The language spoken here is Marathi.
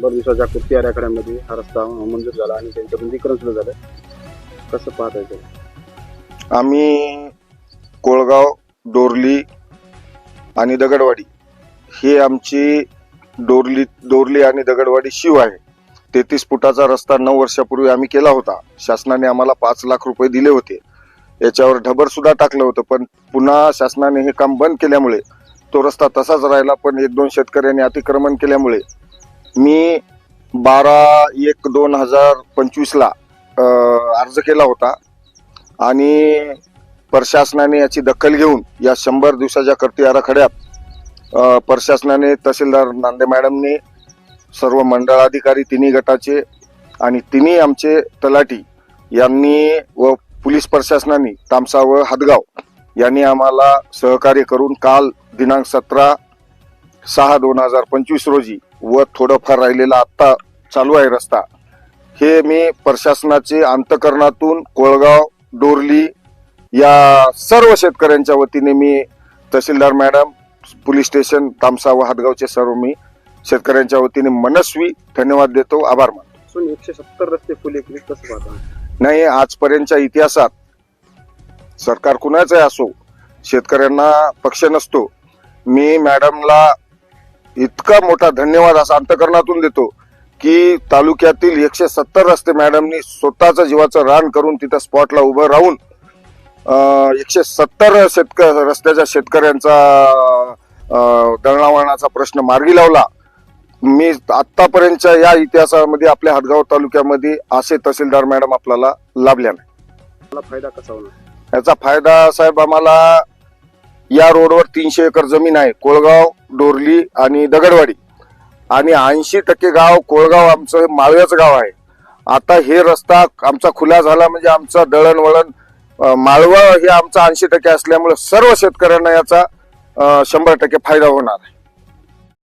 शंभर दिवसाच्या कृती आराखड्यामध्ये हा रस्ता मंजूर झाला आणि त्यांचं रुंदीकरण सुद्धा झालं. कसं पाहत आहे आम्ही कोळगाव डोरली आणि दगडवाडी ही आमची डोरली डोरली आणि दगडवाडी शिव आहे. तेहतीस फुटाचा रस्ता नऊ वर्षापूर्वी आम्ही केला होता. शासनाने आम्हाला पाच लाख रुपये दिले होते. याच्यावर ढबर सुद्धा टाकलं होतं पण पुन्हा शासनाने हे काम बंद केल्यामुळे तो रस्ता तसाच राहिला पण एक दोन शेतकऱ्यांनी अतिक्रमण केल्यामुळे बारा एक दोन हजार पंचवीसला अर्ज केला होता. आणि प्रशासनाने याची दखल घेऊन या शंभर दिवसाच्या कर्ती आराखड्यात प्रशासनाने तहसीलदार नांदे मॅडमने सर्व मंडळाधिकारी तिन्ही गटाचे आणि तिन्ही आमचे तलाठी यांनी व पोलीस प्रशासनाने तामसा व हदगाव यांनी आम्हाला सहकार्य करून काल दिनांक सतरा सहा दोन हजार पंचवीस रोजी व थोडंफार राहिलेला आत्ता चालू आहे रस्ता. हे मी प्रशासनाचे अंतकरणातून कोळगाव डोरली या सर्व शेतकऱ्यांच्या वतीने मी tehsildar madam police station Tamsa व हातगावचे सर्व मी शेतकऱ्यांच्या वतीने मनस्वी धन्यवाद देतो आभार मानतो. एकशे सत्तर रस्ते फुले नाही आजपर्यंतच्या इतिहासात सरकार कुणाचंही असो शेतकऱ्यांना पक्ष नसतो मी मॅडमला इतका मोठा धन्यवाद असा अंतकरणातून देतो की तालुक्यातील एकशे सत्तर रस्ते मॅडमनी स्वतःचं जीवाचं रान करून तिथं स्पॉटला उभं राहून एकशे सत्तर शेतक रस्त्याच्या शेतकऱ्यांचा दळणवळणाचा प्रश्न मार्गी लावला. मी आतापर्यंतच्या या इतिहासामध्ये आपल्या हातगाव तालुक्यामध्ये असे तहसीलदार मॅडम आपल्याला लाभल्या नाही फायदा कसा होणार? याचा फायदा साहेब आम्हाला या रोडवर तीनशे एकर जमीन आहे. कोळगाव डोरली आणि दगडवाडी. आणि ऐंशी टक्के गाव कोळगाव आमचं माळव्याचं गाव आहे. आता हे रस्ता आमचा खुला झाला म्हणजे आमचा दळणवळण अं, माळवा हे आमचा ऐंशी टक्के असल्यामुळे सर्व शेतकऱ्यांना याचा शंभर टक्के फायदा होणार आहे.